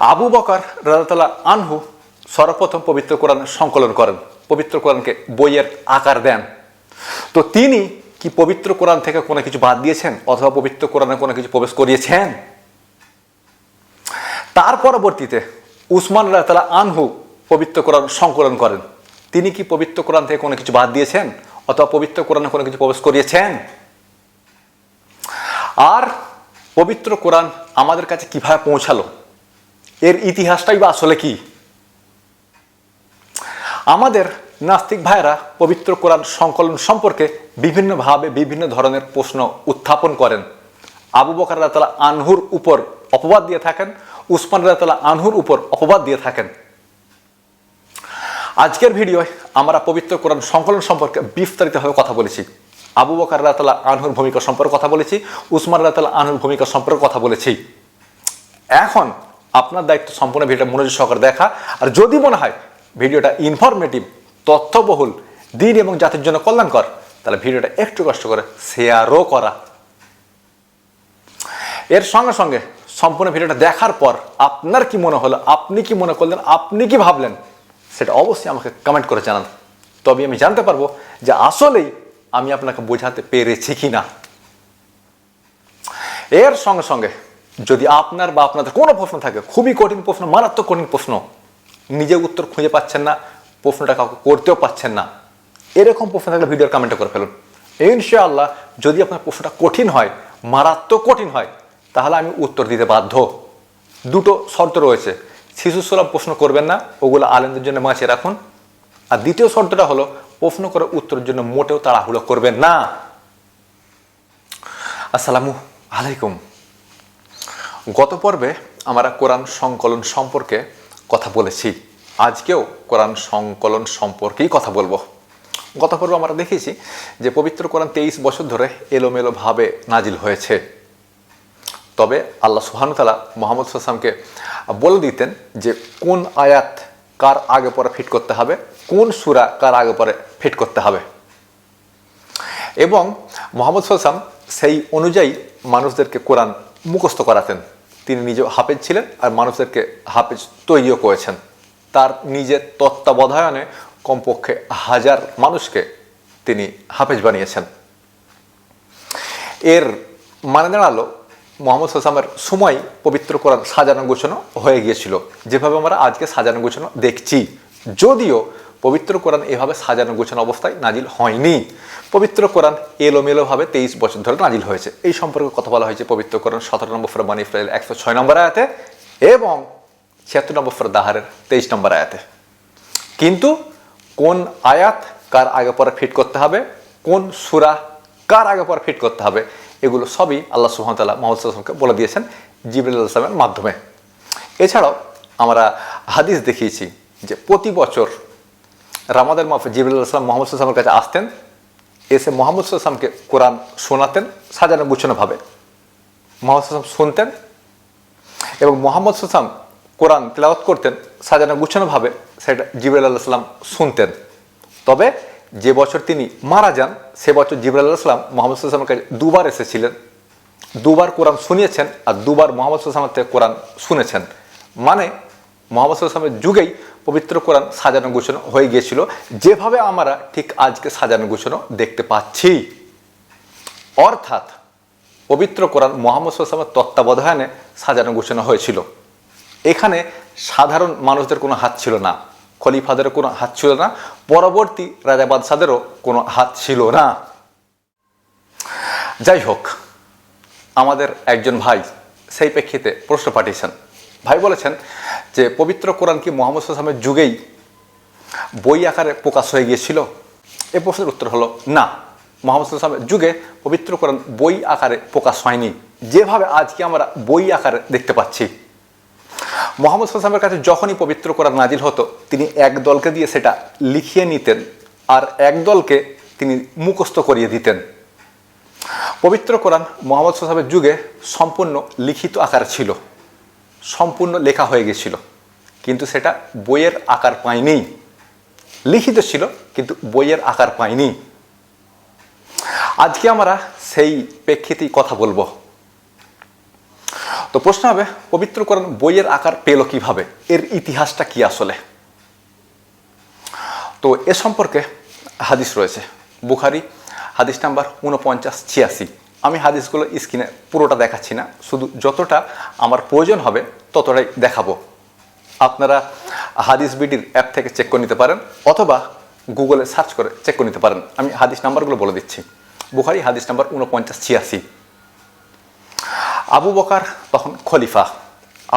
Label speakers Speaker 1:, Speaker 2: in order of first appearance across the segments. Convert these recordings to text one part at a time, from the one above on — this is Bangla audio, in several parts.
Speaker 1: আবু বকর রাজাতাল্লাহ আনহু সর্বপ্রথম পবিত্র কোরআন সংকলন করেন। পবিত্র কোরআনকে বইয়ের আকার দেন। তো তিনি কি পবিত্র কোরআন থেকে কোনো কিছু বাদ দিয়েছেন অথবা পবিত্র কোরআনে কোনো কিছু প্রবেশ করিয়েছেন? তার পরবর্তীতে উসমান রাতালা আনহু পবিত্র কোরআন সংকলন করেন। তিনি কি পবিত্র কোরআন থেকে কোনো কিছু বাদ দিয়েছেন অথবা পবিত্র কোরআনে কোনো কিছু প্রবেশ করিয়েছেন? আর পবিত্র কোরআন আমাদের কাছে কীভাবে পৌঁছালো? এর ইতিহাসটাই বা আসলে কি? আমাদের নাস্তিক ভাইরা পবিত্র কোরআন সংকলন সম্পর্কে বিভিন্নভাবে বিভিন্ন ধরনের প্রশ্ন উত্থাপন করেন। আবু বকর রাতালা আনহুর উপর অপবাদ দিয়ে থাকেন, উসমান রাতালা আনহুর উপর অপবাদ দিয়ে থাকেন। আজকের ভিডিওয় আমরা পবিত্র কোরআন সংকলন সম্পর্কে বিস্তারিতভাবে কথা বলেছি। আবু বকর রাতালা আনহুর ভূমিকা সম্পর্কে কথা বলেছি, উসমান রাতালা আনহুর ভূমিকা সম্পর্কে কথা বলেছি। এখন আপনার দায়িত্ব সম্পূর্ণ ভিডিওটা মনোযোগ সহকারে দেখা। আর যদি মনে হয় ভিডিওটা ইনফরমেটিভ তথ্যবহুল, দিন এবং জাতির জন্য কল্যাণকর, তাহলে ভিডিওটা একটু কষ্ট করে শেয়ারও করা। এর সঙ্গে সঙ্গে সম্পূর্ণ ভিডিওটা দেখার পর আপনার কি মনে হলো, আপনি কি মনে করলেন, আপনি কি ভাবলেন, সেটা অবশ্যই আমাকে কমেন্ট করে জানান। তবে আমি জানতে পারব যে আসলেই আমি আপনাকে বোঝাতে পেরেছি কি না এর সঙ্গে সঙ্গে যদি আপনার বা আপনাদের কোনো প্রশ্ন থাকে, খুবই কঠিন প্রশ্ন, মারাত্মক কঠিন প্রশ্ন, নিজে উত্তর খুঁজে পাচ্ছেন না, প্রশ্নটা কাউকে করতেও পাচ্ছেন না, এরকম প্রশ্ন থাকলে ভিডিওর কমেন্টে করে ফেলুন। ইনশাআল্লাহ, যদি আপনার প্রশ্নটা কঠিন হয়, মারাত্মক কঠিন হয়, তাহলে আমি উত্তর দিতে বাধ্য। দুটো শর্ত রয়েছে। শিশু সুলভ প্রশ্ন করবেন না, ওগুলো আলেমদের জন্য বাঁচিয়ে রাখুন। আর দ্বিতীয় শর্তটা হলো, প্রশ্ন করে উত্তরের জন্য মোটেও তাড়াহুড়ো করবেন না। আসসালামু আলাইকুম। গত পর্বে আমরা কোরআন সংকলন সম্পর্কে কথা বলেছি। আজকেও কোরআন সংকলন সম্পর্কেই কথা বলব। গত পর্বে আমরা দেখেছি যে পবিত্র কোরআন তেইশ বছর ধরে এলোমেলোভাবে নাজিল হয়েছে। তবে আল্লাহ সুহানুতালা মোহাম্মদ সাল্লামকে বলে দিতেন যে কোন আয়াত কার আগে পরে ফিট করতে হবে, কোন সুরা কার আগে পরে ফিট করতে হবে। এবং মোহাম্মদ সাল্লাম সেই অনুযায়ী মানুষদেরকে কোরআন মুখস্থ করাতেন। তিনি নিজেও হাফেজ ছিলেন আর মানুষদেরকে হাফেজ তৈরিও করেছেন। তার নিজের তত্ত্বাবধায়নে কমপক্ষে হাজার মানুষকে তিনি হাফেজ বানিয়েছেন। এর মানে দাঁড়াল, মোহাম্মদ সাল্লামের সময় পবিত্র কোরআন সাজানো গোছানো হয়ে গিয়েছিল। যেভাবে আমরা আজকে সাজানো গোছানো দেখছি। যদিও পবিত্র কোরআন এভাবে সাজানো গোছানো অবস্থায় নাজিল হয়নি। পবিত্র কোরআন এলোমেলোভাবে তেইশ বছর ধরে নাজিল হয়েছে। এই সম্পর্কে কথা বলা হয়েছে পবিত্র কোরআন সতেরো নম্বর ফরমান ইসরায়েল একশো ছয় নম্বর আয়াতে এবং ছিয়াত্তর নম্বর ফর দাহারের তেইশ নম্বর আয়াতে। কিন্তু কোন আয়াত কার আগে পরে ফিট করতে হবে? কোন সুরা কার আগে পরে ফিট করতে হবে? এগুলো সবই আল্লাহ সুহামতাল্লাহ মোহাম্মদ সাল্লামকে বলে দিয়েছেন জিবরুল ইসলামের মাধ্যমে। এছাড়াও আমরা হাদিস দেখিয়েছি যে প্রতি বছর রামাদের মাফে জিবরুল ইসলাম মোহাম্মদ সাল্লামের কাছে আসতেন। এসে মোহাম্মদ সাল্লামকে কোরআন শোনাতেন, সাজানো গুছানোভাবে মোহাম্মদ সাল্লাম শুনতেন এবং মোহাম্মদ সাল্লাম কোরআন তেলাওয়াত করতেন, সাজানো গুছানোভাবে সেটা জিবরুল আল্লাহ সাল্লাম শুনতেন। তবে যে বছর তিনি মারা যান, সে বছর জিবরুল আল্লাহ সাল্লাম মোহাম্মদ সাল্লামের কাছে দুবার এসেছিলেন। দুবার কোরআন শুনিয়েছেন আর দুবার মোহাম্মদ সাল্লামের থেকে কোরআন শুনেছেন। মানে মোহাম্মদ সাল্লামের যুগেই পবিত্র কোরআন সাজানো গোছানো হয়ে গিয়েছিল। যেভাবে আমরা ঠিক আজকে সাজানো গোছানো দেখতে পাচ্ছি। অর্থাৎ পবিত্র কোরআন মোহাম্মদ সাল্লামের তত্ত্বাবধানে সাজানো গোছানো হয়েছিল। এখানে সাধারণ মানুষদের কোনো হাত ছিল না, খলিফাদেরও কোনো হাত ছিল না, পরবর্তী রাজা বাদশাদেরও কোনো হাত ছিল না। যাই হোক, আমাদের একজন ভাই সেই প্রেক্ষিতে প্রশ্ন পাঠিয়েছেন ভাই বলেছেন যে পবিত্র কোরআন কি মোহাম্মদ সাল্লামের যুগেই বই আকারে প্রকাশ হয়ে গিয়েছিল? এ প্রশ্নের উত্তর হলো, না। মোহাম্মদ সাল্লামের যুগে পবিত্র কোরআন বই আকারে প্রকাশ হয়নি। যেভাবে আজকে আমরা বই আকারে দেখতে পাচ্ছি। মোহাম্মদ সাল্লামের কাছে যখনই পবিত্র কোরআন নাজিল হতো, তিনি এক দলকে দিয়ে সেটা লিখিয়ে নিতেন আর এক দলকে তিনি মুখস্থ করিয়ে দিতেন। পবিত্র কোরআন মোহাম্মদ সাল্লামের যুগে সম্পূর্ণ লিখিত আকার ছিল। সম্পূর্ণ লেখা হয়ে গেছিল। কিন্তু সেটা বইয়ের আকার পায়নি। লিখিত ছিল, কিন্তু বইয়ের আকার পায়নি। আজকে আমরা সেই প্রেক্ষিতেই কথা বলব। তো প্রশ্ন হবে পবিত্র কোরআন বইয়ের আকার পেল কীভাবে? এর ইতিহাসটা কি আসলে? তো এ সম্পর্কে হাদিস রয়েছে। বুখারি, হাদিস নাম্বার উনপঞ্চাশ ছিয়াশি। আমি হাদিসগুলো স্ক্রিনে পুরোটা দেখাচ্ছি না। শুধু যতটা আমার প্রয়োজন হবে, ততটাই দেখাবো। আপনারা হাদিস বিডির অ্যাপ থেকে চেক করে নিতে পারেন, অথবা গুগলে সার্চ করে চেক করে নিতে পারেন। আমি হাদিস নাম্বারগুলো বলে দিচ্ছি। বুখারি হাদিস নাম্বার উনপঞ্চাশ ছিয়াশি। আবু বকার তখন খলিফা।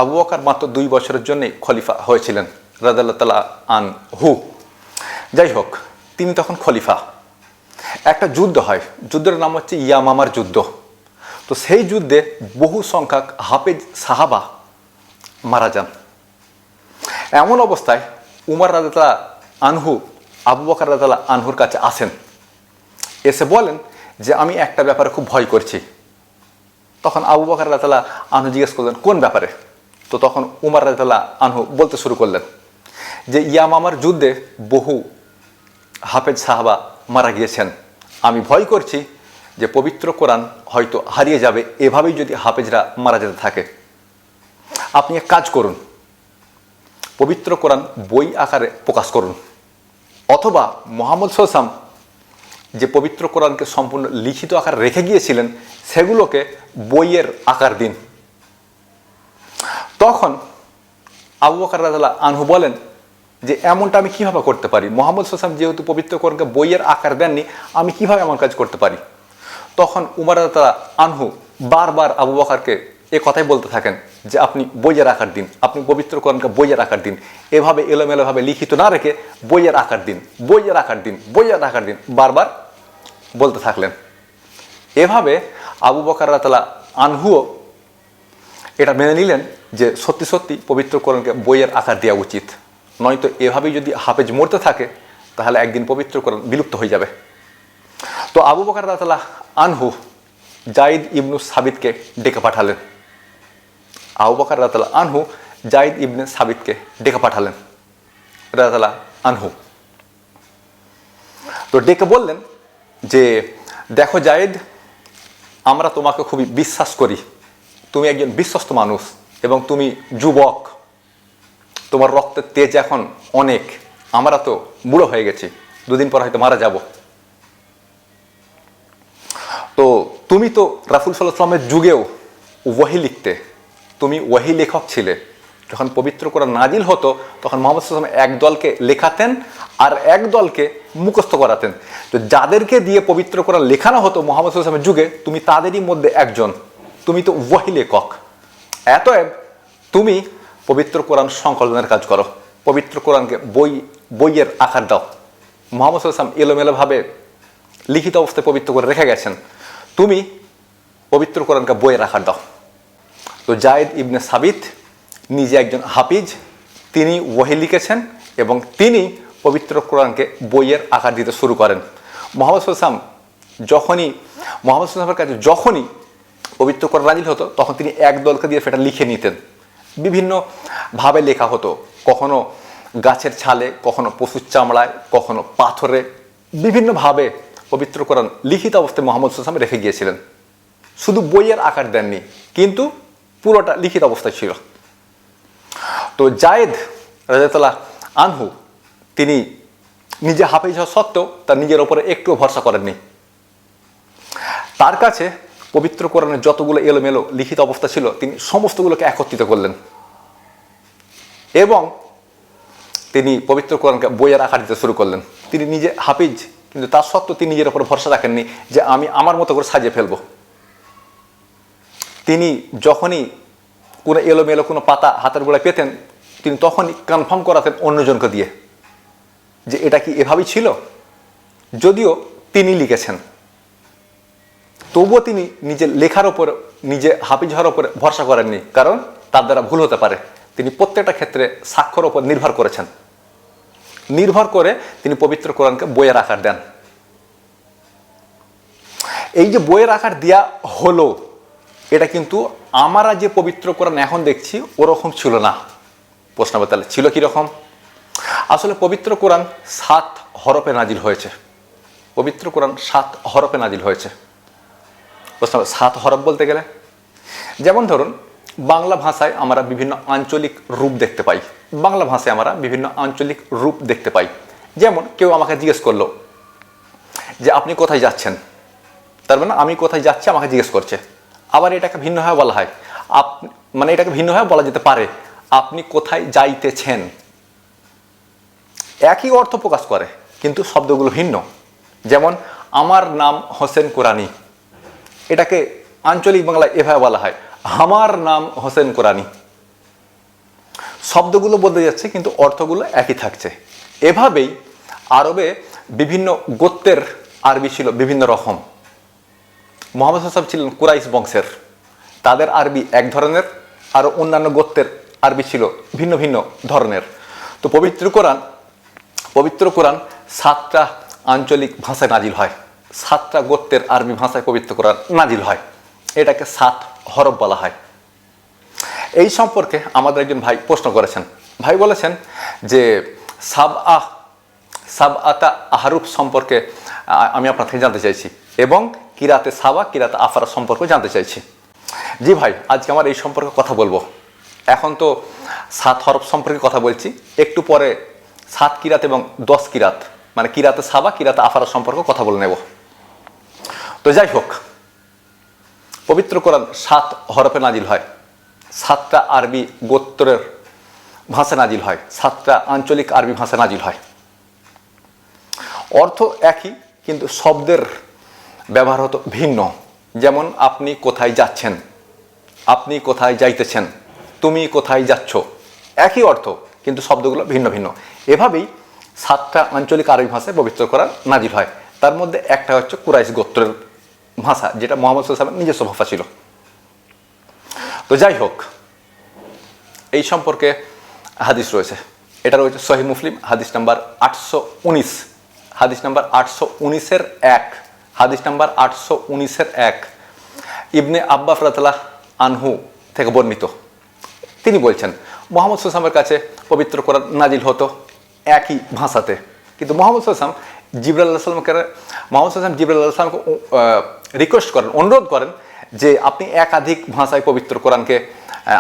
Speaker 1: আবু বকার মাত্র দুই বছরের জন্যই খলিফা হয়েছিলেন রাজাল্লাহ তালা আন হু যাই হোক, তিনি তখন খলিফা। একটা যুদ্ধ হয়। যুদ্ধের নাম হচ্ছে ইয়ামামার যুদ্ধ। তো সেই যুদ্ধে বহু সংখ্যক হাফেজ সাহাবা মারা যান। এমন অবস্থায় উমর রাজাতলা আনহু, আবু বকর রাজাল্লাহ আনহুর কাছে আসেন। এসে বলেন যে, আমি একটা ব্যাপারে খুব ভয় করছি। তখন আবু বকর রাজাল্লাহ আনহু জিজ্ঞেস করলেন, কোন ব্যাপারে? তো তখন উমর রাজাল্লাহ আনহু বলতে শুরু করলেন যে, ইয়ামামার যুদ্ধে বহু হাফেজ সাহাবা মারা গিয়েছেন। আমি ভয় করছি যে পবিত্র কোরআন হয়তো হারিয়ে যাবে, এভাবেই যদি হাফেজরা মারা যেতে থাকে। আপনি এক কাজ করুন, পবিত্র কোরআন বই আকারে প্রকাশ করুন। অথবা মোহাম্মদ সোসাম যে পবিত্র কোরআনকে সম্পূর্ণ লিখিত আকার রেখে গিয়েছিলেন, সেগুলোকে বইয়ের আকার দিন। তখন আবু বকর রাজাল্লাহ আনহু বলেন যে এমনটা আমি কীভাবে করতে পারি? মোহাম্মদ সোসাম যেহেতু পবিত্র কোরআনকে বইয়ের আকার দেননি, আমি কীভাবে এমন কাজ করতে পারি? তখন উমার রাজাল্লাহ আনহু বারবার আবু বকরকে এ কথাই বলতে থাকেন যে, আপনি বইয়ের আকার দিন, আপনি পবিত্র কোরআনকে বইয়ের আকার দিন। এভাবে এলোমেলোভাবে লিখিত না রেখে বইয়ের আকার দিন, বইয়ের আকার দিন, বইয়ের আকার দিন বারবার বলতে থাকলেন। এভাবে আবু বকর রাতালা আনহুও এটা মেনে নিলেন যে, সত্যি সত্যি পবিত্র কোরআনকে বইয়ের আকার দেওয়া উচিত। নয়তো এভাবেই যদি হাফেজ মরতে থাকে, তাহলে একদিন পবিত্র কোরআন বিলুপ্ত হয়ে যাবে। তো আবু বকর রাতালা আনহু জাইদ ইবনু সাবিদকে ডেকে পাঠালেন। আবু বকর রাতালা আনহু জাইদ ইবনে সাবিদকে ডেকে পাঠালেন রাতালা আনহু। তো ডেকে বললেন যে, দেখো জায়েদ আমরা তোমাকে খুবই বিশ্বাস করি। তুমি একজন বিশ্বস্ত মানুষ এবং তুমি যুবক। তোমার রক্তের তেজ এখন অনেক। আমরা তো বুড়ো হয়ে গেছি। দুদিন পর হয়তো মারা যাব। তো তুমি তো রাফুল সাল্লাহ সাল্লামের যুগেও ওয়াহি লিখতে। তুমি ওয়াহি লেখক ছিলে। যখন পবিত্র করা নাজিল হতো, তখন মোহাম্মদ সাল্লাম এক দলকে লেখাতেন আর এক দলকে মুখস্থ করাতেন। তো যাদেরকে দিয়ে পবিত্র করা লেখানো হতো মোহাম্মদ সাল্লামের যুগে, তুমি তাদেরই মধ্যে একজন। তুমি তো ওয়াহি লেখক। এতএব তুমি পবিত্র কোরআন সংকলনের কাজ করো। পবিত্র কোরআনকে বই, বইয়ের আকার দাও। মোহাম্মদ সাল্লাম এলোমেলোভাবে লিখিত অবস্থায় পবিত্র করে রেখে গেছেন। তুমি পবিত্র কোরআনকে বইয়ের আকার দাও। তো জায়েদ ইবনে সাবিত নিজে একজন হাফিজ, তিনি ওয়াহি লিখেছেন এবং তিনি পবিত্র কোরআনকে বইয়ের আকার দিতে শুরু করেন। মোহাম্মদ সাল্লাম যখনই, মোহাম্মদ সাল্লামের কাছে যখনই পবিত্র কোরআন নাজিল হতো, তখন তিনি এক দলকে দিয়ে সেটা লিখে নিতেন। বিভিন্নভাবে লেখা হতো। কখনো গাছের ছালে, কখনো পশুর চামড়ায়, কখনো পাথরে বিভিন্নভাবে পবিত্র কোরআন লিখিত অবস্থায় মোহাম্মদ সাল্লাম রেখে গিয়েছিলেন। শুধু বইয়ের আকার দেননি, কিন্তু পুরোটা লিখিত অবস্থায় ছিল। তো জায়েদ রাজাতলা আনহু, তিনি নিজে হাফিজ হওয়া সত্ত্বেও তার নিজের ওপরে একটুও ভরসা করেননি। তার কাছে পবিত্র কোরআনের যতগুলো এলোমেলো লিখিত অবস্থা ছিল, তিনি সমস্তগুলোকে একত্রিত করলেন। এবং তিনি পবিত্র কোরআনকে বইয়ের আকার দিতে শুরু করলেন। তিনি নিজে হাফিজ, কিন্তু তার সত্ত্বেও তিনি নিজের ওপর ভরসা রাখেননি যে আমি আমার মতো করে সাজিয়ে ফেলব। তিনি যখনই কোনো এলোমেলো, কোনো পাতা হাতের গোড়ায় পেতেন, তিনি তখনই কনফার্ম করাতেন অন্যজনকে দিয়ে যে এটা কি এভাবেই ছিল? যদিও তিনি লিখেছেন। তবুও তিনি নিজের লেখার ওপর, নিজে হাফিজ হওয়ার ওপরে ভরসা করেননি। কারণ তার দ্বারা ভুল হতে পারে। তিনি প্রত্যেকটা ক্ষেত্রে স্বাক্ষর ওপর নির্ভর করেছেন। নির্ভর করে তিনি পবিত্র কোরআনকে বইয়ের আকার দেন। এই যে বইয়ের আকার দেওয়া হলো, এটা কিন্তু আমরা যে পবিত্র কোরআন এখন দেখছি, ওরকম ছিল না। প্রশ্ন হবে তাহলে ছিল কীরকম? আসলে পবিত্র কোরআন সাত হরফে নাজিল হয়েছে। পবিত্র কোরআন সাত হরফে নাজিল হয়েছে। প্রশ্ন সাত হরফ বলতে গেলে? যেমন ধরুন, বাংলা ভাষায় আমরা বিভিন্ন আঞ্চলিক রূপ দেখতে পাই। বাংলা ভাষায় আমরা বিভিন্ন আঞ্চলিক রূপ দেখতে পাই। যেমন, কেউ আমাকে জিজ্ঞেস করল যে, আপনি কোথায় যাচ্ছেন? তার মানে আমি কোথায় যাচ্ছি, আমাকে জিজ্ঞেস করছে। আবার এটাকে ভিন্নভাবে বলা হয়। আপ মানে এটাকে ভিন্নভাবে বলা যেতে পারে, আপনি কোথায় যাইতেছেন? একই অর্থ প্রকাশ করে, কিন্তু শব্দগুলো ভিন্ন। যেমন, আমার নাম হোসেন কোরআনী এটাকে আঞ্চলিক বাংলায় এভাবে বলা হয়। আমার নাম হোসেন কোরআনী শব্দগুলো বদলে যাচ্ছে, কিন্তু অর্থগুলো একই থাকছে। এভাবেই আরবে বিভিন্ন গোত্রের আরবি ছিল বিভিন্ন রকম। মোহাম্মদ হাসাব ছিলেন কুরাইশ বংশের। তাদের আরবি এক ধরনের আর অন্যান্য গোত্রের আরবি ছিল ভিন্ন ভিন্ন ধরনের। তো পবিত্র কোরআন পবিত্র কোরআন সাতটা আঞ্চলিক ভাষায় নাজিল হয়। সাতটা গোত্রের আরবি ভাষায় পবিত্র কোরআন নাজিল হয়। এটাকে সাত হরফ বলা হয়। এই সম্পর্কে আমাদের একজন ভাই প্রশ্ন করেছেন। ভাই বলেছেন যে, সাব আহ সাব আতা আহারুফ সম্পর্কে আমি আপনার থেকে জানতে চাইছি এবং কিরাতে সাবা, কিরাতে আফারা সম্পর্কে জানতে চাইছি। জি ভাই, আজকে আমার এই সম্পর্কে কথা বলব। এখন তো সাত হরফ সম্পর্কে কথা বলছি। একটু পরে সাত কিরাত এবং দশ কিরাত মানে কিরাতে সাবা, কিরাতে আফারা সম্পর্কে কথা বলে নেব। তো যাই হোক, পবিত্র কোরআন সাত হরফে নাজিল হয়, সাতটা আরবি গোত্রের ভাষা নাজিল হয়, সাতটা আঞ্চলিক আরবি ভাষা নাজিল হয়। অর্থ একই, কিন্তু শব্দের ব্যবহার হতো ভিন্ন। যেমন, আপনি কোথায় যাচ্ছেন, আপনি কোথায় যাইতেছেন, তুমি কোথায় যাচ্ছ, একই অর্থ, কিন্তু শব্দগুলো ভিন্ন ভিন্ন। এভাবেই সাতটা আঞ্চলিক আরবি ভাষায় পবিত্র করার নাজিল হয়। তার মধ্যে একটা হচ্ছে কুরাইশ গোত্রের ভাষা, যেটা মোহাম্মদ সাল্লামের নিজস্ব ভাষা ছিল। তো যাই হোক, এই সম্পর্কে হাদিস রয়েছে। এটা রয়েছে সহি মুসলিম, হাদিস নাম্বার আটশো উনিশ। হাদিস নাম্বার আটশো উনিশের এক। হাদিস নাম্বার আটশো উনিশের এক। ইবনে আব্বা ফরাতলাহ আনহু থেকে বর্ণিত। তিনি বলছেন, মোহাম্মদ সুসামের কাছে পবিত্র কোরআন নাজিল হতো একই ভাষাতে। কিন্তু মোহাম্মদ সুসাম জিবরাল্লাহ সাল্লামকে মোহাম্মদ সুসাম জিবরাল্লাহ সাল্লামকে রিকোয়েস্ট করেন, অনুরোধ করেন যে আপনি একাধিক ভাষায় পবিত্র কোরআনকে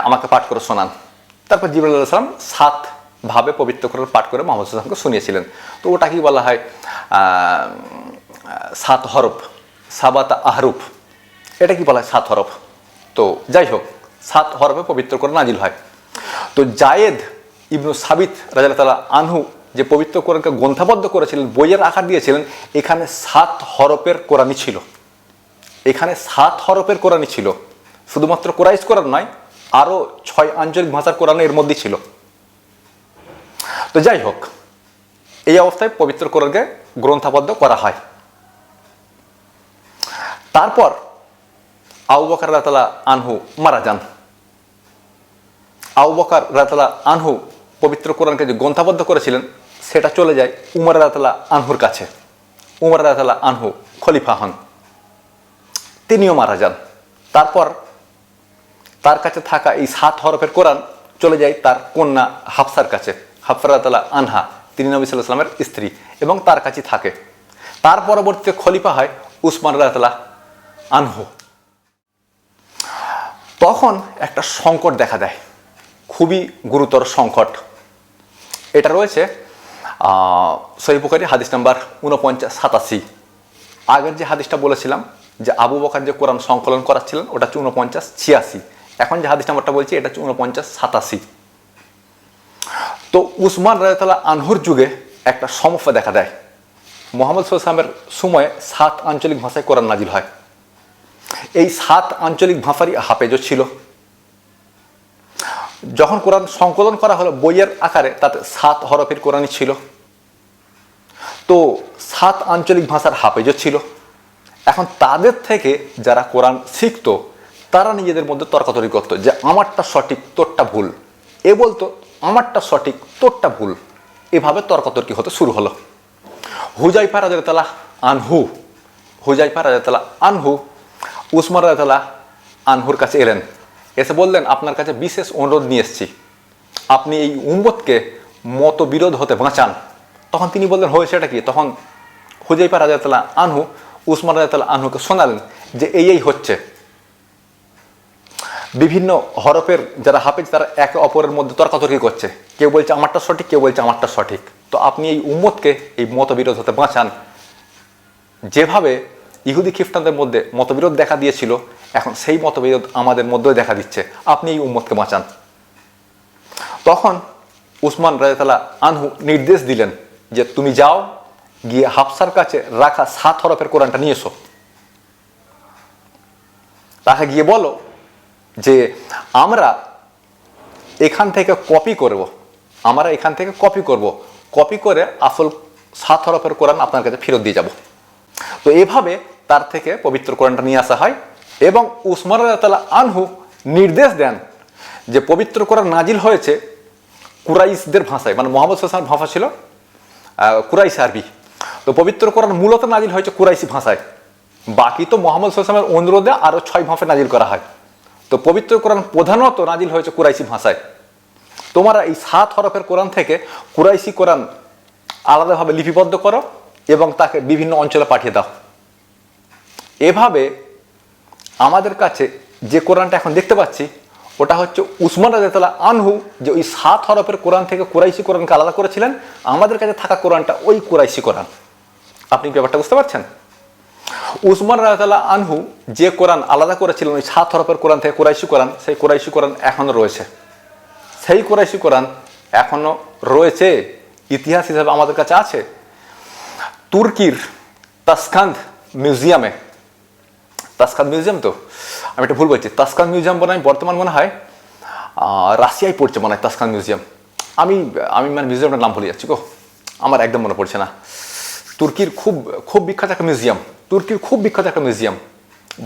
Speaker 1: আমাকে পাঠ করে শোনান। তারপর জিবরাল্লাহ সাল্লাম সাত ভাবে পবিত্র কোরআন পাঠ করে মোহাম্মদ সুসামকে শুনিয়েছিলেন। তো ওটা কি বলা হয়? সাত হরফ, সাবাতা আহরুফ। এটা কি বলা হয়? সাত হরফ। তো যাই হোক, সাত হরফে পবিত্র করে নাজিল হয়। তো জায়েদ ইবনু সাবিত রাজা তালা আনহু যে পবিত্র কোরআনকে গ্রন্থাবদ্ধ করেছিলেন, বইয়ের আকার দিয়েছিলেন, এখানে সাত হরপের কোরআনই ছিল। এখানে সাত হরপের কোরআনই ছিল। শুধুমাত্র কোরাইশ কোরআন নয়, আরও ছয় আঞ্চলিক ভাষার কোরআন এর মধ্যেই ছিল। তো যাই হোক, এই অবস্থায় পবিত্র কোরআনকে গ্রন্থাবদ্ধ করা হয়। তারপর আউ বকার রাতালা আনহু মারা যান। আউ বকার রাতালা আনহু পবিত্র কোরআনকে যে গ্রন্থাবদ্ধ করেছিলেন সেটা চলে যায় উমর রাতালা আনহুর কাছে। উমর রাতালা আনহু খলিফা হন। তিনিও মারা যান। তারপর তার কাছে থাকা এই সাত হরফের কোরআন চলে যায় তার কন্যা হাফসার কাছে। হাফরাতালা আনহা, তিনি নবী সাল্লামের স্ত্রী এবং তার কাছে থাকে। তার পরবর্তীতে খলিফা হয় উসমান রাতালা আনহু। তখন একটা সংকট দেখা দেয়। খুবই গুরুতর সংকট। এটা রয়েছে সহিপুকারি হাদিস নাম্বার উনপঞ্চাশ সাতাশি। আগের যে হাদিসটা বলেছিলাম, যে আবু বকার যে কোরআন সংকলন করাচ্ছিলেন, ওটা হচ্ছে উনপঞ্চাশ ছিয়াশি। এখন যে হাদিস নাম্বারটা বলছি, এটা হচ্ছে উনপঞ্চাশ সাতাশি। তো উসমান রায়তাল্লাহ আনহুর যুগে একটা সমস্যা দেখা দেয়। মোহাম্মদ সাল্লামের সময়ে সাত আঞ্চলিক ভাষায় কোরআন নাজিল হয়। এই সাত আঞ্চলিক ভাষারই হাফেজও ছিল। যখন কোরআন সংকলন করা হলো, বইয়ের আকারে তাতে সাত হরফের কোরআনই ছিল। তো সাত আঞ্চলিক ভাষার হাফেজও ছিল। এখন তাদের থেকে যারা কোরআন শিখতো, তারা নিজেদের মধ্যে তর্কাতর্কি করতো যে, আমারটা সঠিক, তোরটা ভুল। এ বলতো, আমারটা সঠিক, তোরটা ভুল। এভাবে তর্কাতর্কি হতে শুরু হলো। হুজাইফা রাজাতালা আনহু, হুজাইফা রাজাতালা আনহু, উসমান রাজাতালা আনহুর কাছে এলেন। এসে বললেন, আপনার কাছে বিশেষ অনুরোধ নিয়ে এসেছি। আপনি এই উম্মতকে মতবিরোধ হতে বাঁচান। তখন তিনি বললেন, হয়েছে এটা কি? তখন হুজাইফা রাজাতালা আনহু উসমান রাজাতালা আনহুকে শোনালেন যে, এই এই হচ্ছে। বিভিন্ন হরফের যারা হাফেজ, তারা একে অপরের মধ্যে তর্কাতর্কি করছে। কেউ বলছে, আমারটা সঠিক? কেউ বলছে, আমারটা সঠিক। তো আপনি এই উম্মতকে, এই মতবিরোধ হতে বাঁচান। যেভাবে ইহুদি খ্রিস্টানদের মধ্যে মতবিরোধ দেখা দিয়েছিল, এখন সেই মতবিরোধ আমাদের মধ্যেও দেখা দিচ্ছে। আপনি এই উম্মতকে বাঁচান। তখন উসমান রাজাতালা আনহু নির্দেশ দিলেন যে তুমি যাও, গিয়ে হাফসার কাছে রাখা সাত হরফের কোরআনটা নিয়ে এসো। তাকে গিয়ে বলো যে, আমরা এখান থেকে কপি করব। আমরা এখান থেকে কপি করব। কপি করে আসল সাত হরফের কোরআন আপনার কাছে ফেরত দিয়ে যাব। তো এভাবে তার থেকে পবিত্র কোরআনটা নিয়ে আসা হয় এবং উসমান রাজাতালা আনহু নির্দেশ দেন যে পবিত্র কোরআন নাজিল হয়েছে কুরাইশদের ভাষায় মানে মোহাম্মদ সাল্লামের ভাষা ছিল কুরাইশ আরবি। তো পবিত্র কোরআন মূলত নাজিল হয়েছে কুরাইশি ভাষায়। বাকি তো মোহাম্মদ সাল্লামের অনুরোধে আরও ছয় ভাষায় নাজিল করা হয়। তো পবিত্র কোরআন প্রধানত নাজিল হয়েছে কুরাইশি ভাষায়। তোমরা এই সাত হরফের কোরআন থেকে কুরাইশি কোরআন আলাদাভাবে লিপিবদ্ধ করো এবং তাকে বিভিন্ন অঞ্চলে পাঠিয়ে দাও। এভাবে আমাদের কাছে যে কোরআনটা এখন দেখতে পাচ্ছি ওটা হচ্ছে উসমান রাজাতলা আনহু যে ওই সাত হরফের কোরআন থেকে কুরাইশি কোরআনকে আলাদা করেছিলেন। আমাদের কাছে থাকা কোরআনটা ওই কুরাইশি কোরআন। আপনি ব্যাপারটা বুঝতে পারছেন? উসমান রাজাতলা আনহু যে কোরআন আলাদা করেছিলেন, ওই সাত হরফের কোরআন থেকে কুরাইশি কোরআন, সেই কুরাইশি কোরআন এখনও রয়েছে। সেই কুরাইশি কোরআন এখনও রয়েছে, ইতিহাস হিসাবে আমাদের কাছে আছে। তুর্কির তাসকান্দ মিউজিয়ামে তাসকান মিউজিয়াম তো? আমি এটা ভুল বলছি, তাসকান মিউজিয়াম মনে হয় বর্তমান মনে হয় রাশিয়ায় পড়ছে মনে হয় তাসকান মিউজিয়াম। আমি আমি মানে মিউজিয়ামটার নাম ভুলে যাচ্ছি গো। আমার একদম মনে পড়ছে না। তুর্কির খুব খুব বিখ্যাত একটা মিউজিয়াম, তুর্কির খুব বিখ্যাত একটা মিউজিয়াম,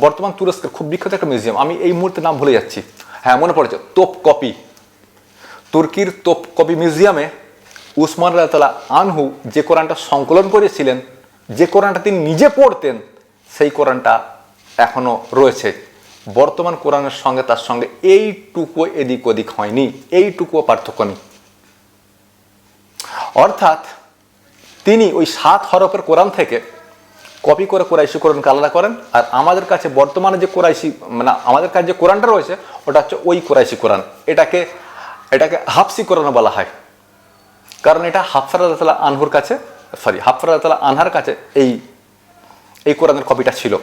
Speaker 1: বর্তমান তুরস্কের খুব বিখ্যাত একটা মিউজিয়াম। আমি এই মুহূর্তে নাম ভুলে যাচ্ছি। হ্যাঁ মনে পড়েছে তোপ কপি তুর্কির তোপ কপি মিউজিয়ামে উসমান রায়তলা আনহু যে কোরআনটা সংকলন করেছিলেন, যে কোরআনটা তিনি নিজে পড়তেন, সেই কোরআনটা এখনও রয়েছে। বর্তমান কোরআনের সঙ্গে তার সঙ্গে এইটুকু এদিক ওদিক হয়নি, এইটুকুও পার্থক্য নেই। অর্থাৎ তিনি ওই সাত হরফের কোরআন থেকে কপি করে কোরাইশি কোরআনকে আলাদা করেন, আর আমাদের কাছে বর্তমানে যে কোরাইশি মানে আমাদের কাছে যে কোরআনটা রয়েছে, ওটা হচ্ছে ওই কোরাইশি কোরআন। এটাকে এটাকে হাফসি কোরআন বলা হয়। কারণ এটা হাফসারাদাতলা আনহুর কাছে সরি হাফসারাদাতলা আনহার কাছে এই এই কোরআনের কপিটা ছিল।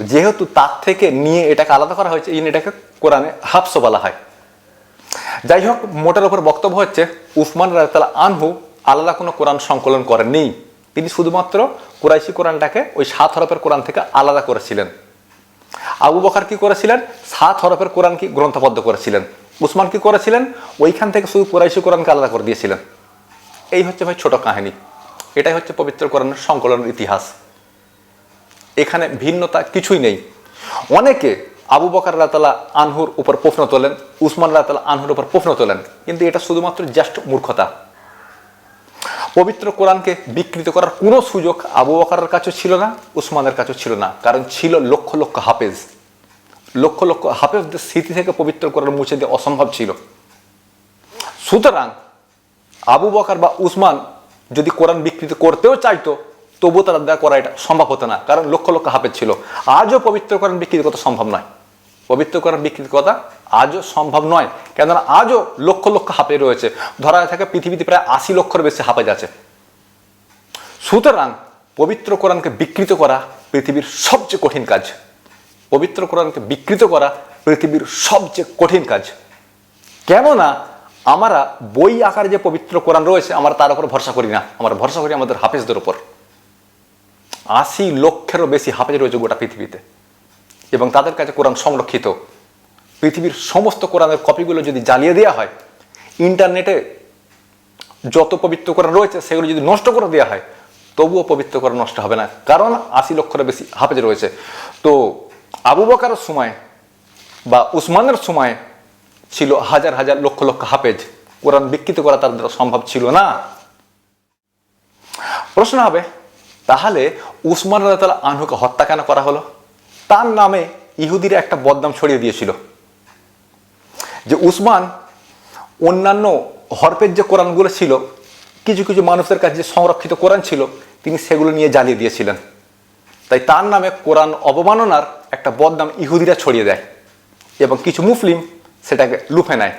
Speaker 1: যেহেতু তার থেকে নিয়ে এটাকে আলাদা করা হয়েছে ইন এটাকে কোরআনে হাফস বলা হয়। যাই হোক, মোটার উপর বক্তব্য হচ্ছে, উসমান রাজতালা আনহু আলাদা কোনো কোরআন সংকলন করেননি। তিনি শুধুমাত্র কুরাইশি কোরআনটাকে ওই সাত হরফের কোরআন থেকে আলাদা করেছিলেন। আবু বকার কি করেছিলেন? সাত হরফের কোরআন কি গ্রন্থবদ্ধ করেছিলেন? উসমান কি করেছিলেন? ওইখান থেকে শুধু কুরাইশি কোরআনকে আলাদা করে দিয়েছিলেন। এই হচ্ছে ভাই ছোট কাহিনী। এটাই হচ্ছে পবিত্র কোরআনের সংকলনের ইতিহাস। এখানে ভিন্নতা কিছুই নেই। অনেকে আবু বকার রাতালা আনহুর উপর প্রশ্ন তোলেন, উসমান রাতালা আনহুর উপর প্রশ্ন তোলেন, কিন্তু এটা শুধুমাত্র জাস্ট মূর্খতা। পবিত্র কোরআনকে বিকৃত করার কোনো সুযোগ আবু বকারের কাছেও ছিল না, উসমানের কাছেও ছিল না, কারণ ছিল লক্ষ লক্ষ হাফেজ। লক্ষ লক্ষ হাফেজদের স্মৃতি থেকে পবিত্র কোরআন মুছে দেওয়া অসম্ভব ছিল। সুতরাং আবু বকার বা উসমান যদি কোরআন বিকৃত করতেও চাইতো তবুও তারা দ্বারা করা এটা সম্ভব হতো না, কারণ লক্ষ লক্ষ হাফেজ ছিল। আজও পবিত্র কোরআন বিকৃত করা সম্ভব নয়। পবিত্র কোরআন বিকৃত কথা আজও সম্ভব নয়, কেননা আজও লক্ষ লক্ষ হাফে রয়েছে। ধরা থাকে পৃথিবীতে প্রায় আশি লক্ষর বেশি হাফেজ আছে। সুতরাং পবিত্র কোরআনকে বিকৃত করা পৃথিবীর সবচেয়ে কঠিন কাজ। পবিত্র কোরআনকে বিকৃত করা পৃথিবীর সবচেয়ে কঠিন কাজ। কেননা আমরা বই আকারে যে পবিত্র কোরআন রয়েছে, আমরা তার উপর ভরসা করি না। আমরা ভরসা করি আমাদের হাফেজদের উপর। আশি লক্ষেরও বেশি হাফেজ রয়েছে গোটা পৃথিবীতে। এবং তাদের কাছে কোরআন সংরক্ষিত। পৃথিবীর সমস্ত কোরআনের কপিগুলো যদি জ্বালিয়ে দেওয়া হয়, ইন্টারনেটে যত পবিত্র কোরআন রয়েছে, সেগুলো যদি নষ্ট করে দেওয়া হয়, তবুও পবিত্র কোরআন নষ্ট হবে না। কারণ আশি লক্ষেরও বেশি হাফেজ রয়েছে। তো আবু বকারের সময় বা উসমানের সময় ছিল হাজার হাজার লক্ষ লক্ষ হাফেজ। কোরআন বিকৃত করা তার দ্বারা সম্ভব ছিল না। প্রশ্ন হবে তাহলে উসমান রাজাতালা আনহুকে হত্যা কেন করা হলো? তার নামে ইহুদিরা একটা বদনাম ছড়িয়ে দিয়েছিল। যে উসমান অন্যান্য হরপের যে কোরআনগুলো ছিল, কিছু কিছু মানুষের কাছে যে সংরক্ষিত কোরআন ছিল, তিনি সেগুলো নিয়ে জ্বালিয়ে দিয়েছিলেন। তাই তার নামে কোরআন অবমাননার একটা বদনাম ইহুদিরা ছড়িয়ে দেয় এবং কিছু মুসলিম সেটাকে লুফে নেয়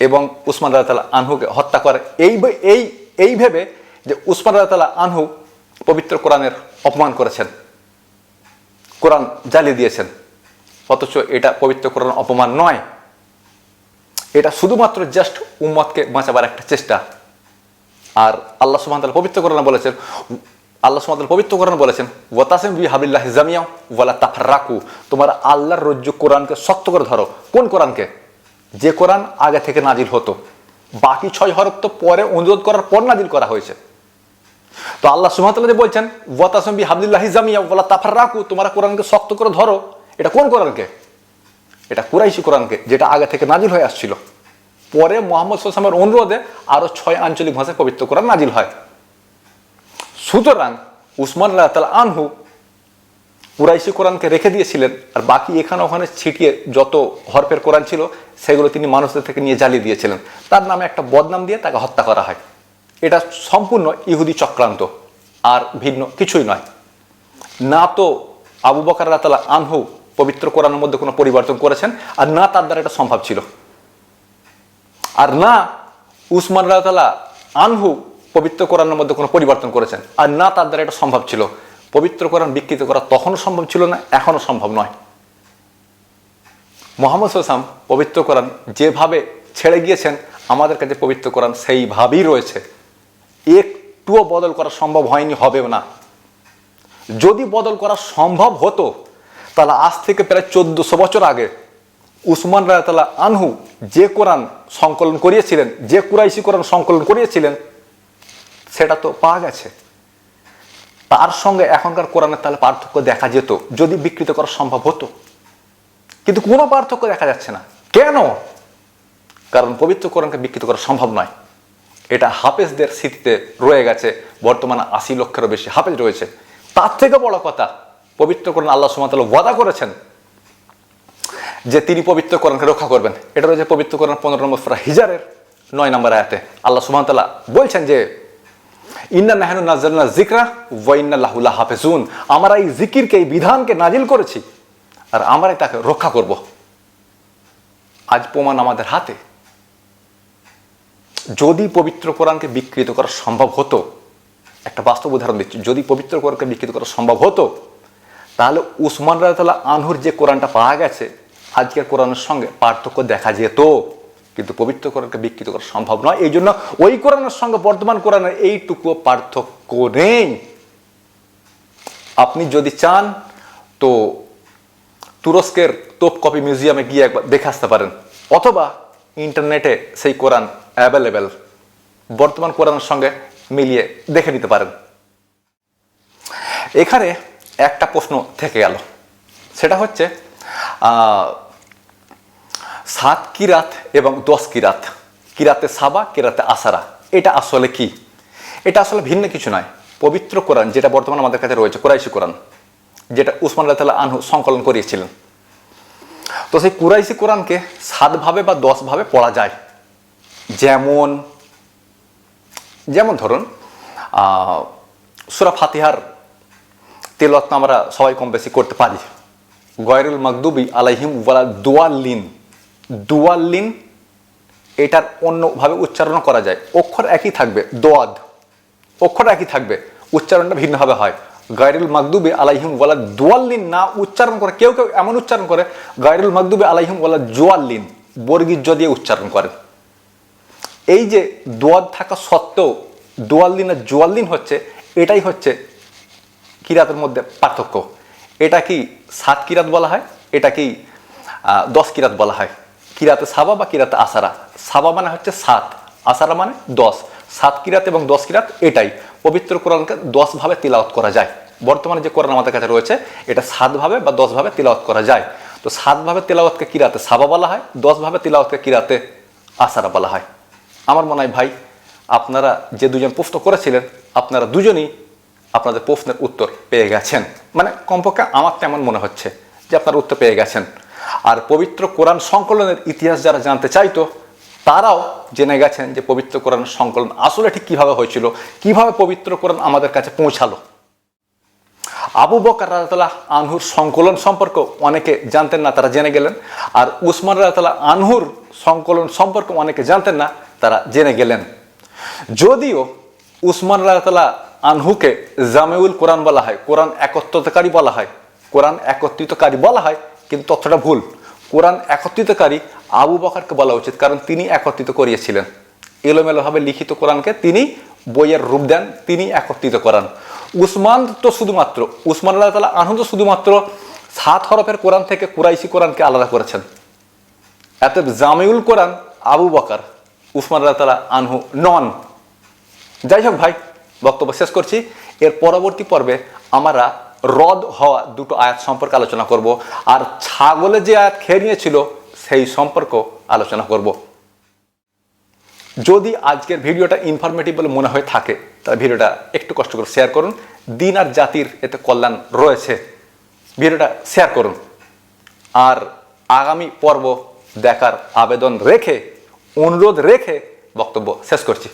Speaker 1: এবং উসমান রাজাতালা আনহুকে হত্যা করে। এই এই এই ভেবে যে উসমান রাজাতালা আনহু পবিত্র কোরআনের অপমান করেছেন। কোরআন জ্বালিয়ে দিয়েছেন। অথচ এটা পবিত্র কোরআন অপমান নয়। এটা শুধুমাত্র জাস্ট উম্মতকে বাঁচাবার একটা চেষ্টা। আর আল্লাহ তাআলা পবিত্র কোরআনে বলেছেন, আল্লাহ তাআলা পবিত্র কোরআনে বলেছেন, ওয়াতাসিম বি হাবিল্লাহ জামিয়া ওয়ালা তাফাররাকু। তোমার আল্লাহর রজ্জু কোরআনকে শক্ত করে ধরো। কোন কোরআনকে? যে কোরআন আগে থেকে নাজিল হতো। বাকি ছয় হরফ তো পরে অনুরোধ করার পর নাজিল করা হয়েছে। তো আল্লাহ যে বলছেন, ওয়াতাসিম বি হাবিল্লাহ জামিয়া ওয়ালা তাফাররাকু, তোমরা কোরআনকে শক্ত করে ধরো। এটা কোন কোরআনকে? এটা কুরাইশি কোরআনকে, যেটা আগে থেকে নাজিল হয়ে আসছিল। পরে মোহাম্মদ সাল্লামের অনুরোধে আরও ছয় আঞ্চলিক ভাষায় পবিত্র কোরআন নাজিল হয়। সুতরাং উসমান আল্লাহ তালা আনহু কুরাইশি কোরআনকে রেখে দিয়েছিলেন, আর বাকি এখানে ওখানে ছিটিয়ে যত হরফের কোরআন ছিল, সেগুলো তিনি মানুষদের থেকে নিয়ে জ্বালিয়ে দিয়েছিলেন। তার নামে একটা বদনাম দিয়ে তাকে হত্যা করা হয়। এটা সম্পূর্ণ ইহুদি চক্রান্ত, আর ভিন্ন কিছুই নয়। না তো আবু বকর রাতালা আনহু পবিত্র কোরআনের মধ্যে কোনো পরিবর্তন করেছেন, আর না তার দ্বারা এটা সম্ভব ছিল। আর না উসমান রাতালা আনহু পবিত্র কোরআনের মধ্যে কোনো পরিবর্তন করেছেন, আর না তার দ্বারা এটা সম্ভব ছিল। পবিত্র কোরআন বিকৃত করা তখনও সম্ভব ছিল না, এখনও সম্ভব নয়। মোহাম্মদ সাল্লাম পবিত্র কোরআন যেভাবে ছেড়ে গিয়েছেন, আমাদের কাছে পবিত্র কোরআন সেইভাবেই রয়েছে। একটুও বদল করা সম্ভব হয়নি, হবেও না। যদি বদল করা সম্ভব হতো, তাহলে আজ থেকে প্রায় চোদ্দশো বছর আগে উসমান রায়তালা আনহু যে কোরআন সংকলন করিয়েছিলেন, যে কুরাইশি কোরআন সংকলন করিয়েছিলেন, সেটা তো পাওয়া গেছে। তার সঙ্গে এখনকার কোরআনের তাহলে পার্থক্য দেখা যেত, যদি বিকৃত করা সম্ভব হতো। কিন্তু কোনো পার্থক্য দেখা যাচ্ছে না। কেন? কারণ পবিত্র কোরআনকে বিকৃত করা সম্ভব নয়। এটা হাফেজদের স্মৃতিতে রয়ে গেছে, বর্তমানে আশি লক্ষেরও বেশি হাফেজ রয়েছে। তার থেকে বড় কথা, পবিত্র কোরআন আল্লাহ সুমাতাল ওয়াদা করেছেন যে তিনি পবিত্র কোরআনকে রক্ষা করবেন। এটা রয়েছে পবিত্র কোরআন পনেরো নম্বর সুরা হিজারের নয় নম্বর আয়াতে। আল্লাহ সুমাতাল্লাহ বলছেন যে, ইন্না নাহানু নাজালনা জিকরা ওয়াইন্না লাহুল্লাহ হাফেজুন আমরা এই জিকিরকে এই বিধানকে নাজিল করেছি, আর আমরাই তাকে রক্ষা করব। আজ প্রমাণ আমাদের হাতে। যদি পবিত্র কোরআনকে বিকৃত করা সম্ভব হতো, একটা বাস্তব উদাহরণ দিচ্ছি, যদি পবিত্র কোরআনকে বিকৃত করা সম্ভব হতো, তাহলে উসমান রায়তাল্লাহ আনহুর যে কোরআনটা পাওয়া গেছে, আজকের কোরআনের সঙ্গে পার্থক্য দেখা যেত। কিন্তু পবিত্র কোরআনকে বিকৃত করা সম্ভব নয়। এই জন্য ওই কোরআনের সঙ্গে বর্তমান কোরআনের এইটুকু পার্থক্য নেই। আপনি যদি চান, তো তুরস্কের তোপ কপি মিউজিয়ামে গিয়ে একবার দেখে আসতে পারেন। অথবা ইন্টারনেটে সেই কোরআন অ্যাভেলেবেল বর্তমান কোরআনের সঙ্গে মিলিয়ে দেখে নিতে পারেন। এখানে একটা প্রশ্ন থেকে গেল। সেটা হচ্ছে সাত কিরাত এবং দশ কিরাত কিরাতে সাবা কিরাতে আসারা? এটা আসলে কি? এটা আসলে ভিন্ন কিছু নয়। পবিত্র কোরআন, যেটা বর্তমানে আমাদের কাছে রয়েছে, কোরাইশি কোরআন, যেটা উসমান আল্লাহ আনহু সংকলন করিয়েছিলেন। তো সেই কুরাইশি কোরআনকে সাতভাবে বা দশভাবে পড়া যায়। যেমন যেমন ধরুন সুরা ফাতিহার তেলত আমরা সবাই কম বেশি করতে পারি। গয়রুল মাকদুবি আলাইহিম ওয়ালা দুয়াল্লিন। দুয়াল্লিন এটার অন্যভাবে উচ্চারণ করা যায়। অক্ষর একই থাকবে, দোয়াদ। অক্ষর একই থাকবে, উচ্চারণটা ভিন্নভাবে হয়। গায়রুল মাকদুবে আলাইহিম ওয়ালা দুয়াল্লিন, না উচ্চারণ করে, কেউ কেউ এমন উচ্চারণ করে, গায়রুল মাকদুবে আলাইহিম ওয়ালা জোয়াল্লিন বর্গীর জ দিয়ে উচ্চারণ করেন এই যে দোয়াদ থাকা সত্ত্বেও দোয়াল্লিন আর জোয়াল্লিন হচ্ছে, এটাই হচ্ছে কিরাতের মধ্যে পার্থক্য। এটা কি সাত কিরাত বলা হয়? এটা কি দশ কিরাত বলা হয়? কিরাতে সাবা বা কিরাতে আসারা? সাবা মানে হচ্ছে সাত, আসারা মানে দশ। সাত কিরাত এবং দশ কিরাত এটাই। পবিত্র কোরআনকে দশ ভাবে তিলাওয়াত করা যায়। বর্তমানে যে কোরআন আমাদের কাছে রয়েছে, এটা সাত ভাবে বা দশ ভাবে তিলাওয়াত করা যায়। তো সাত ভাবে তিলাওয়াতকে কিরাতে সাবা বলা হয়, দশ ভাবে তিলাওয়াতকে কিরাতে আসারা বলা হয়। আমার মনে হয় ভাই, আপনারা যে দুজন প্রশ্ন করেছিলেন, আপনারা দুজনই আপনাদের প্রশ্নের উত্তর পেয়ে গেছেন। মানে কমপক্ষে আমার তেমন মনে হচ্ছে যে আপনারা উত্তর পেয়ে গেছেন। আর পবিত্র কোরআন সংকলনের ইতিহাস যারা জানতে চাইতো তারাও জেনে গেছেন যে পবিত্র কোরআন সংকলন আসলে ঠিক কীভাবে হয়েছিল, কীভাবে পবিত্র কোরআন আমাদের কাছে পৌঁছালো। আবু বকর রাজাতলা আনহুর সংকলন সম্পর্কে অনেকে জানতেন না, তারা জেনে গেলেন। আর উসমান রাজাতলা আনহুর সংকলন সম্পর্কে অনেকে জানতেন না, তারা জেনে গেলেন। যদিও উসমান রাজাতলা আনহুকে জামেউল কোরআন বলা হয়, কোরআন একত্রিতকারী বলা হয়, কোরআন একত্রিতকারী বলা হয়, কিন্তু তথ্যটা ভুল। কোরআন একত্রিতকারী আবু বকরকে বলা উচিত, কারণ তিনি একত্রিত করিয়েছিলেন। এলোমেলোভাবে লিখিত কোরআনকে তিনি বইয়ের রূপ দেন, তিনি একত্রিত করান। উসমান তো শুধুমাত্র, উসমান আল্লাহ তালা আনহু তো শুধুমাত্র সাত হরফের কোরআন থেকে কুরাইশি কোরআনকে আলাদা করেছেন। এত জামিউল কোরআন আবু বকর, উসমান আল্লাহ তালা আনহু নন। যাই হোক ভাই, বক্তব্য শেষ করছি। এর পরবর্তী পর্বে আমরা রদ হওয়া দুটো আয়াত সম্পর্কে আলোচনা করব। আর ছাগলে যে আয়াত খেয়ে নিয়েছিল সেই সম্পর্ক আলোচনা করব। যদি আজকের ভিডিওটা ইনফরমেটিভ বলে মনে হয়ে থাকে, তাহলে ভিডিওটা একটু কষ্ট করে শেয়ার করুন। দিন আর জাতির এতে কল্যাণ রয়েছে। ভিডিওটা শেয়ার করুন। আর আগামী পর্ব দেখার আবেদন রেখে, অনুরোধ রেখে বক্তব্য শেষ করছি।